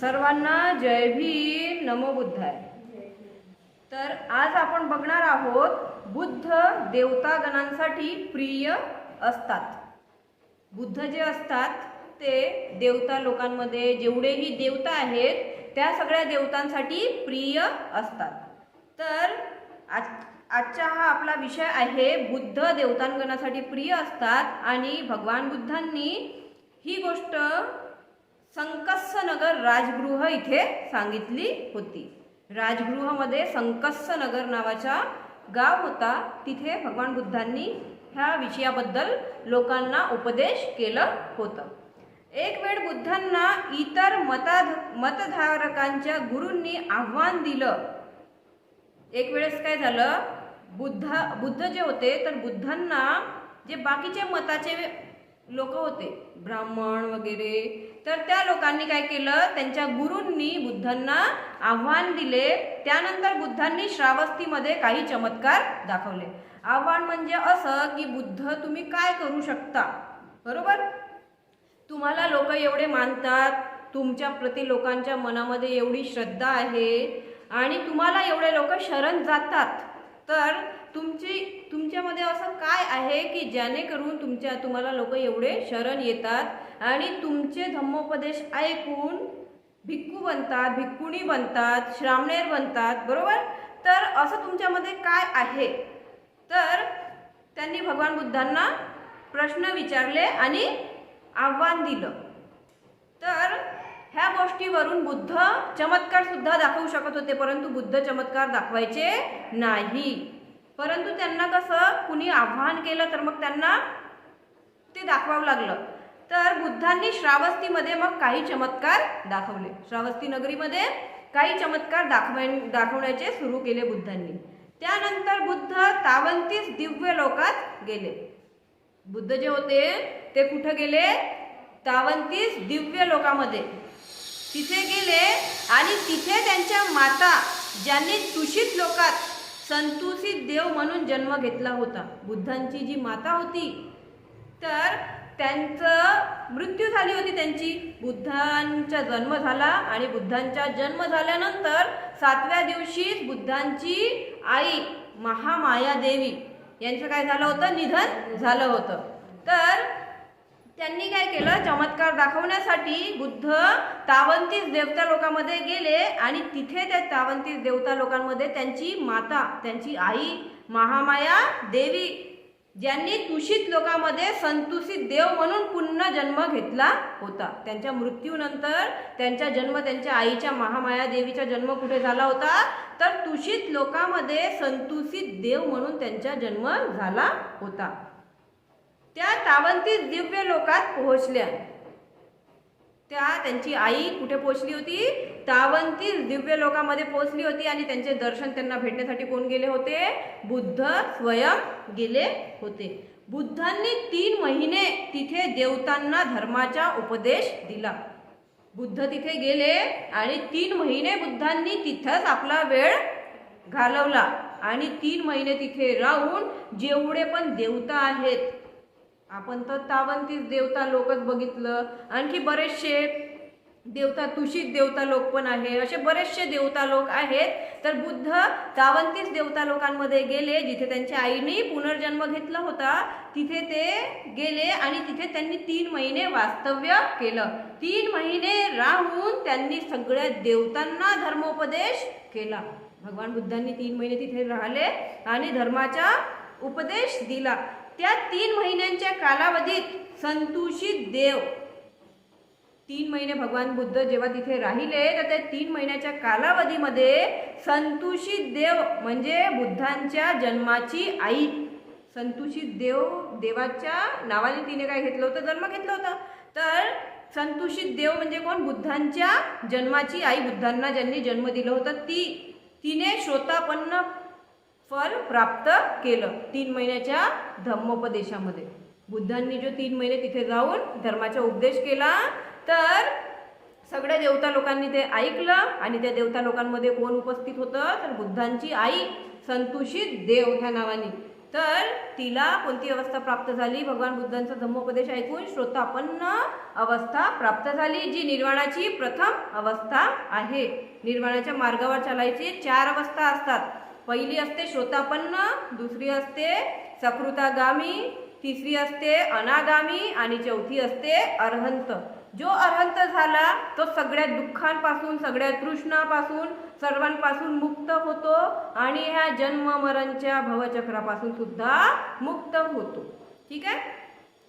सर्वांना जय भीम नमो बुद्धाय. तर आज आपण बघणार आहोत बुद्ध देवतागणांसाठी प्रिय असतात. बुद्ध जे असतात ते देवता लोकांमध्ये जेवढेही देवता आहेत त्या सगळ्या देवतांसाठी प्रिय असतात. तर आज आजचा हा आपला विषय आहे बुद्ध देवतांगणासाठी प्रिय असतात आणि भगवान बुद्धांनी ही गोष्ट संकस्सनगर राजगृह इथे सांगितली होती. राजगृहामध्ये संकस्सनगर नावाचा गाव होता. तिथे भगवान बुद्धांनी ह्या विषयाबद्दल लोकांना उपदेश केलं होतं. एक वेळ बुद्धांना इतर मता मतधारकांच्या गुरूंनी आव्हान दिलं. एक वेळेस काय झालं? बुद्ध बुद्ध जे होते तर बुद्धांना जे बाकीचे मताचे लोक होते ब्राह्मण वगैरे तर त्या लोकांनी काय केलं? त्यांच्या गुरूंनी बुद्धांना आव्हान दिले. त्यानंतर बुद्धांनी श्रावस्तीमध्ये काही चमत्कार दाखवले. आव्हान म्हणजे असं की बुद्ध तुम्ही काय करू शकता? बरोबर? तुम्हाला लोक एवढे मानतात. तुमच्या प्रति लोकांच्या मनामध्ये एवढी श्रद्धा आहे. आणि तुम्हाला एवढे लोक शरण जातात. तर तुमची तुमच्यामध्ये असं काय आहे की जेणेकरून तुमच्या तुम्हाला लोक एवढे शरण येतात आणि तुमचे धम्मोपदेश ऐकून भिक्खू बनतात भिक्खुणी बनतात श्रामणेर बनतात बरोबर? तर असं तुमच्यामध्ये काय आहे? तर त्यांनी भगवान बुद्धांना प्रश्न विचारले आणि आव्हान दिलं. तर ह्या गोष्टीवरून बुद्ध चमत्कार सुद्धा दाखवू शकत होते परंतु बुद्ध चमत्कार दाखवायचे नाही. परंतु त्यांना कसं कुणी आव्हान केलं तर मग त्यांना ते दाखवावं लागलं. तर बुद्धांनी श्रावस्तीमध्ये मग काही चमत्कार दाखवले. श्रावस्ती नगरीमध्ये काही चमत्कार दाखवाय दाखवण्याचे सुरू केले बुद्धांनी. त्यानंतर बुद्ध तावंतीस दिव्य लोकात गेले. बुद्ध जे होते ते कुठं गेले? तावंतीस दिव्य लोकामध्ये. तिथे गेले आणि तिथे त्यांच्या माता ज्यांनी तुषित लोकात संतुषित देव म्हणून जन्म घेतला होता. बुद्धांची जी माता होती तर त्यांचं मृत्यू झाली होती त्यांची. बुद्धांचा जन्म झाला आणि बुद्धांचा जन्म झाल्यानंतर सातव्या दिवशीच बुद्धांची आई महामाया देवी यांचं काय झालं होतं? निधन झालं होतं. तर त्यांनी काय केलं? चमत्कार दाखवण्यासाठी बुद्ध तावंतीस देवता लोकांमध्ये गेले आणि तिथे त्या तावंतीस देवता लोकांमध्ये त्यांची माता त्यांची आई महामाया देवी ज्यांनी तुषित लोकांमध्ये संतुषित देव म्हणून पुन्हा जन्म घेतला होता. त्यांच्या मृत्यूनंतर त्यांचा जन्म त्यांच्या आईच्या महामाया देवीचा जन्म कुठे झाला होता? तर तुषित लोकांमध्ये संतुषित देव म्हणून त्यांचा जन्म झाला होता. त्या तावंतीस दिव्य लोकात पोहोचल्या. त्या त्यांची आई कुठे पोहोचली होती? तावंतीस दिव्य लोकामध्ये पोहोचली होती आणि त्यांचे दर्शन त्यांना भेटण्यासाठी कोण गेले होते? बुद्ध स्वयं गेले होते. बुद्धांनी तीन महिने तिथे देवतांना धर्माचा उपदेश दिला. बुद्ध तिथे गेले आणि तीन महिने बुद्धांनी तिथंच आपला वेळ घालवला. आणि तीन महिने तिथे राहून जेवढे पण देवता आहेत आपण तर तावंतीच देवता लोकच बघितलं. आणखी बरेचसे देवता तुषित देवता लोक पण आहे. असे बरेचसे देवता लोक आहेत. तर बुद्ध तावंतीस देवता लोकांमध्ये गेले जिथे त्यांच्या आईने पुनर्जन्म घेतला होता. तिथे ते गेले आणि तिथे त्यांनी तीन महिने वास्तव्य केलं. तीन महिने राहून त्यांनी सगळ्या देवतांना धर्मोपदेश केला. भगवान बुद्धांनी तीन महिने तिथे राहिले आणि धर्माचा उपदेश दिला. त्या तीन महिन्यांच्या कालावधीत संतुषित देव. तीन महिने भगवान बुद्ध जेव्हा तिथे राहिले तर त्या तीन महिन्याच्या कालावधीमध्ये संतुषित देव म्हणजे बुद्धांच्या जन्माची आई. संतुषित देव देवाच्या नावाने तिने काय घेतलं होतं? जन्म घेतला होता. तर संतुषित देव म्हणजे कोण? बुद्धांच्या जन्माची आई बुद्धांना ज्यांनी जन्म दिलं होतं ती. तिने श्रोतापन्न फल प्राप्त केलं तीन महिन्याच्या धम्मोपदेशामध्ये. बुद्धांनी जो तीन महिने तिथे जाऊन धर्माचा उपदेश केला तर सगळ्या देवता लोकांनी ते ऐकलं आणि त्या देवता लोकांमध्ये कोण उपस्थित होतं? तर बुद्धांची आई संतुषित देव ह्या नावाने. तर तिला कोणती अवस्था प्राप्त झाली? भगवान बुद्धांचा धम्मोपदेश ऐकून श्रोतापन्न अवस्था प्राप्त झाली जी निर्वाणाची प्रथम अवस्था आहे. निर्वाणाच्या मार्गावर चालायची चार अवस्था असतात. पहिली असते श्रोतापन्न दुसरी असते सकृतागामी तिसरी असते अनागामी आणि चौथी असते अरहंत. जो अरहंत झाला तो सगळ्या दुःखांपासून सगळ्या तृष्णापासून सर्वांपासून मुक्त होतो आणि ह्या जन्म मरणच्या भवचक्रापासून सुद्धा मुक्त होतो. ठीक आहे?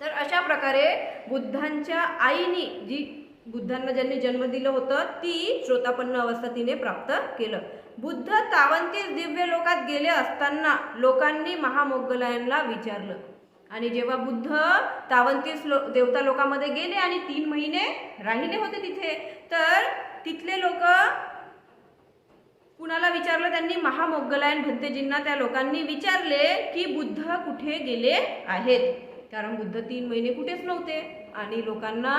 तर अशा प्रकारे बुद्धांच्या आईनी जी बुद्धांना ज्यांनी जन्म दिलं होतं ती श्रोतापन्न अवस्था तिने प्राप्त केलं. बुद्ध तावंतीस दिव्य लोकात गेले असताना लोकांनी महामोगलायनला विचारलं. आणि जेव्हा बुद्ध तावंतीस लो देवता लोकांमध्ये गेले आणि तीन महिने राहिले होते तिथे तर तिथले लोक कुणाला विचारलं? त्यांनी महामोगलायन भंतेजींना त्या लोकांनी विचारले की बुद्ध कुठे गेले आहेत? कारण बुद्ध तीन महिने कुठेच नव्हते आणि लोकांना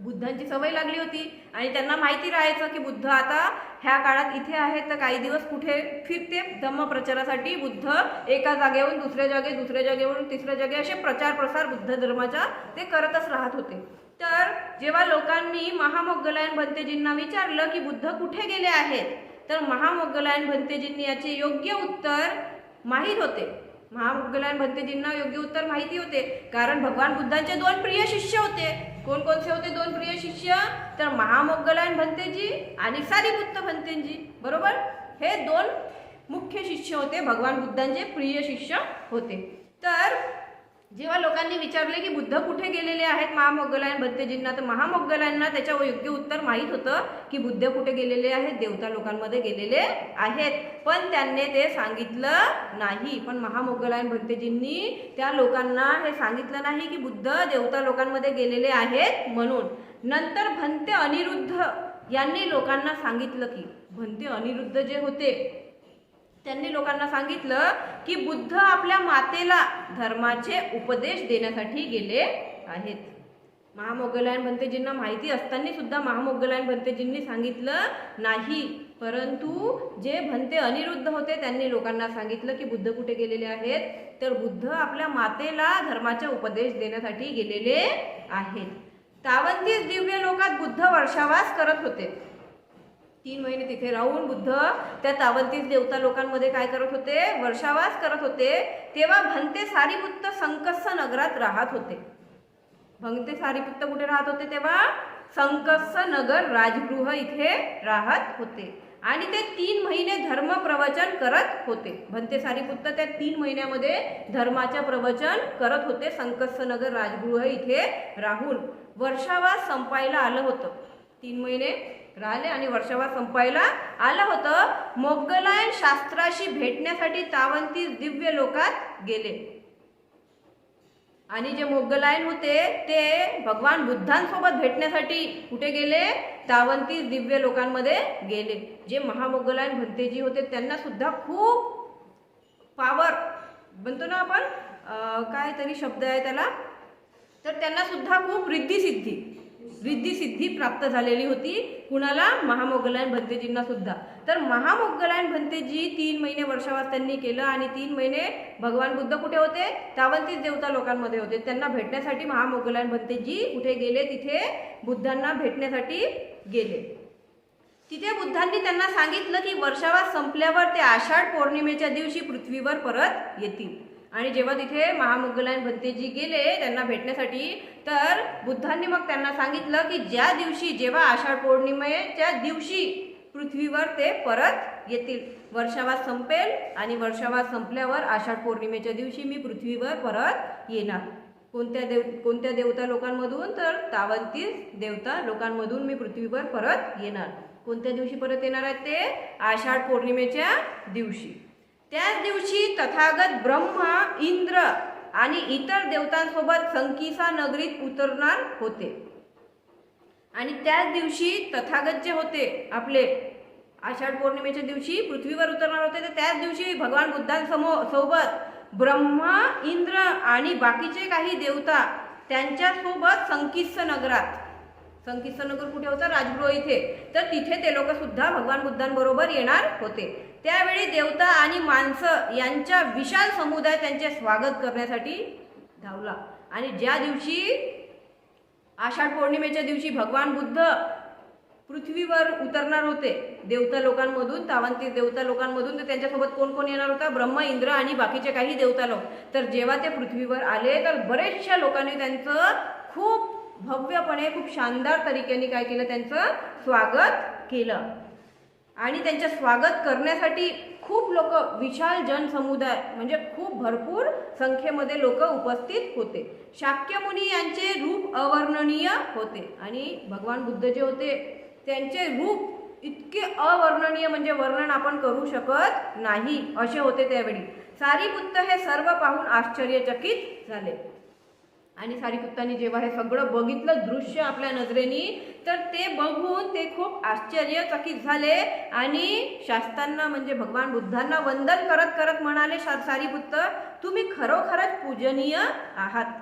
बुद्धांची सवय लागली होती आणि त्यांना माहिती राहायचं की बुद्ध आता ह्या काळात इथे आहेत तर काही दिवस कुठे फिरते. धम्म प्रचारासाठी बुद्ध एका जागेवरून दुसऱ्या जागे दुसऱ्या जागेवरून तिसऱ्या जागे असे प्रचार प्रसार बुद्ध धर्माचा ते करतच राहत होते. तर जेव्हा लोकांनी महामोगलायन भंतेजींना विचारलं की बुद्ध कुठे गेले आहेत तर महामोगलायन भंतेजींनी याचे योग्य उत्तर माहीत होते. महामोगलायन भंतेजींना योग्य उत्तर माहिती होते. कारण भगवान बुद्धांचे दोन प्रिय शिष्य होते. कोण कोणते होते दोन प्रिय शिष्य? तर महामोगलायन भंतेजी आणि सारीपुत्त भंतेजी. बरोबर? हे दोन मुख्य शिष्य होते. भगवान बुद्धांचे प्रिय शिष्य होते. तर जेव्हा लोकांनी विचारले की बुद्ध कुठे गेलेले आहेत महामोगलायन भंतेजींना तर महामोगलांना त्याच्या योग्य उत्तर माहीत होतं की बुद्ध कुठे गेलेले आहेत देवता लोकांमध्ये गेलेले आहेत. पण त्यांनी ते सांगितलं नाही. पण महामोगलायन भंतेजींनी त्या लोकांना हे सांगितलं नाही की बुद्ध देवता लोकांमध्ये गेलेले आहेत म्हणून. नंतर भंते अनिरुद्ध यांनी लोकांना सांगितलं की भंते अनिरुद्ध जे होते त्यांनी लोकांना सांगितलं की बुद्ध आपल्या मातेला धर्माचे उपदेश देण्यासाठी गेले आहेत. महामोगलायन भंतेजींना माहिती असताना सुद्धा महामोगलायन भंतेजींनी सांगितलं नाही. परंतु जे भंते अनिरुद्ध होते त्यांनी लोकांना सांगितलं की बुद्ध कुठे गेलेले आहेत? तर बुद्ध आपल्या मातेला धर्माचा उपदेश देण्यासाठी गेलेले आहेत. तावंतीस दिव्य लोकात बुद्ध वर्षावास करत होते. तीन महिने तिथे राहून बुद्ध त्या तावंतीस देवता लोकांमध्ये काय करत होते? वर्षावास करत होते. तेव्हा भंते सारीपुत्त संकस्स नगरात राहत होते. भंते सारीपुत्त कुठे राहत होते तेव्हा? संकस्स नगर राजगृह इथे राहत होते. आणि ते तीन महिने धर्म प्रवचन करत होते. भंते सारीपुत्त त्या तीन महिन्यामध्ये धर्माचे प्रवचन करत होते संकस्स नगर राजगृह इथे राहून. वर्षावास संपायला आलं होतं. तीन महिने राहिले आणि वर्षावा संपायला आलं होतं. मोगलायन शास्त्राशी भेटण्यासाठी तावंतीस दिव्य लोकात गेले. आणि जे मोगलायन होते ते भगवान बुद्धांसोबत भेटण्यासाठी कुठे गेले? तावंतीस दिव्य लोकांमध्ये गेले. जे महामोगलायन भंतेजी होते त्यांना सुद्धा खूप पावर म्हणतो ना आपण? काय तरी शब्द आहे त्याला. तर त्यांना सुद्धा खूप रिद्धी सिद्धी. रिद्धी सिद्धी प्राप्त झालेली होती. कुणाला? महामोगलायन भंतेजींना सुद्धा. तर महामोगलायन भंतेजी तीन महिने वर्षावास त्यांनी केलं आणि तीन महिने भगवान बुद्ध कुठे होते? त्यावंतीच देवता लोकांमध्ये होते. त्यांना भेटण्यासाठी महामोगलायन भंतेजी कुठे गेले? तिथे बुद्धांना भेटण्यासाठी गेले. तिथे बुद्धांनी त्यांना सांगितलं की वर्षावास संपल्यावर ते आषाढ पौर्णिमेच्या दिवशी पृथ्वीवर परत येतील. आणि जेव्हा तिथे महामुगलायन भंतेजी गेले त्यांना भेटण्यासाठी तर बुद्धांनी मग त्यांना सांगितलं की ज्या दिवशी जेव्हा आषाढ पौर्णिमेच्या दिवशी पृथ्वीवर ते परत येतील. वर्षावास संपेल आणि वर्षावास संपल्यावर आषाढ पौर्णिमेच्या दिवशी मी पृथ्वीवर परत येणार. कोणत्या देव कोणत्या देवता लोकांमधून? तर तावंतीस देवता लोकांमधून मी पृथ्वीवर परत येणार. कोणत्या दिवशी परत येणार आहेत ते? आषाढ पौर्णिमेच्या दिवशी. त्याच दिवशी तथागत ब्रह्मा इंद्र आणि इतर देवतांसोबत संकीसा नगरीत उतरणार होते. आणि त्याच दिवशी तथागत जे होते आपले आषाढ पौर्णिमेच्या दिवशी पृथ्वीवर उतरणार होते तर त्याच दिवशी भगवान बुद्धांसमोर सोबत ब्रह्मा इंद्र आणि बाकीचे काही देवता त्यांच्यासोबत संकिस्स नगरात संकिस्त नगर कुठे होतं? राजगृह इथे. तर तिथे ते लोक सुद्धा भगवान बुद्धांबरोबर येणार होते. त्यावेळी देवता आणि माणसं यांच्या विशाल समुदाय त्यांचे स्वागत करण्यासाठी धावला. आणि ज्या दिवशी आषाढ पौर्णिमेच्या दिवशी भगवान बुद्ध पृथ्वीवर उतरणार होते देवता लोकांमधून तावंती देवता लोकांमधून तर त्यांच्यासोबत कोण कोण येणार होता? ब्रह्म इंद्र आणि बाकीचे काही देवता लोक. तर जेव्हा ते पृथ्वीवर आले तर बरेचशा लोकांनी त्यांचं खूप भव्यपणे खूप शानदार तरीक्याने काय केलं? त्यांचं स्वागत केलं. आणि त्यांचे स्वागत करण्यासाठी खूप लोक विशाल जनसमुदाय म्हणजे खूप भरपूर संख्येमध्ये लोक उपस्थित होते. शाक्यमुनी यांचे रूप अवर्णनीय होते आणि भगवान बुद्ध जे होते त्यांचे रूप इतके अवर्णनीय म्हणजे वर्णन आपण करू शकत नाही असे होते त्यावेळी. सारीपुत्त हे सर्व पाहून आश्चर्यचकित झाले. आणि सारीपुत्तांनी जेव्हा हे सगळं बघितलं दृश्य आपल्या नजरेनी तर ते बघून ते खूप आश्चर्यचकित झाले. आणि शास्त्रांना म्हणजे भगवान बुद्धांना वंदन करत करत म्हणाले शा सारीपुत्त तुम्ही खरोखरच पूजनीय आहात.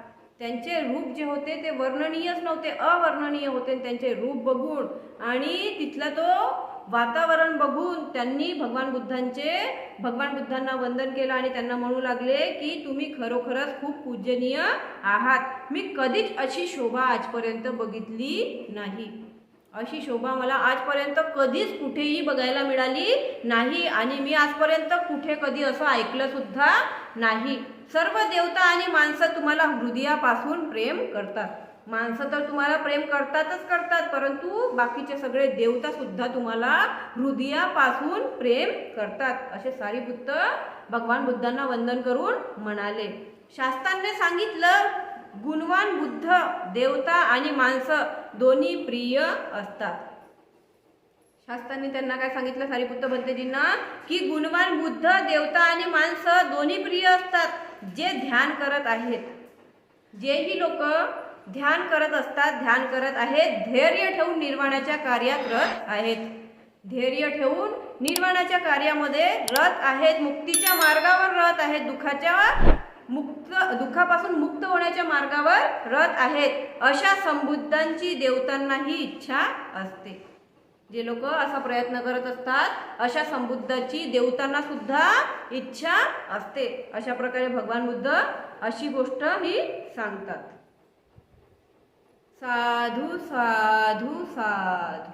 त्यांचे रूप जे होते ते वर्णनीयच नव्हते अवर्णनीय होते. त्यांचे रूप बघून आणि तिथला तो वातावरण बघून त्यांनी भगवान बुद्धांचे भगवान बुद्धांना वंदन केलं आणि त्यांना म्हणू लागले की तुम्ही खरोखरच खूप पूजनीय आहात. मी कधीच अशी शोभा आजपर्यंत बघितली नाही. अशी शोभा मला आजपर्यंत कधीच कुठेही बघायला मिळाली नाही आणि मी आजपर्यंत कुठे कधी असं ऐकलं सुद्धा नाही. सर्व देवता आणि माणसं तुम्हाला हृदयापासून प्रेम करतात. माणसं तर तुम्हाला प्रेम करतातच करतात परंतु बाकीचे सगळे देवता सुद्धा तुम्हाला हृदयापासून प्रेम करतात असे सारी बुद्ध भगवान बुद्धांना वंदन करून म्हणाले. शास्त्रांनी सांगितलं गुणवान बुद्ध देवता आणि माणसं दोन्ही प्रिय असतात. शास्त्रांनी त्यांना काय सांगितलं? सारीपुत्र भंतेजींना की गुणवान बुद्ध देवता आणि माणसं दोन्ही प्रिय असतात जे ध्यान करत आहेत. जेही लोक ध्यान करत असतात ध्यान करत आहेत धैर्य ठेवून निर्वाणाच्या कार्यात रत आहेत. धैर्य ठेवून निर्वाणाच्या कार्यामध्ये रत आहेत मुक्तीच्या मार्गावर रत आहेत दुःखाच्या मुक्त दुःखापासून मुक्त होण्याच्या मार्गावर रत आहेत. अशा संबुद्धांची देवतांनाही इच्छा असते. जे लोक असा प्रयत्न करत असतात अशा संबुद्धाची देवतांना सुद्धा इच्छा असते. अशा प्रकारे भगवान बुद्ध अशी गोष्ट ही सांगतात. साधू साधू साधू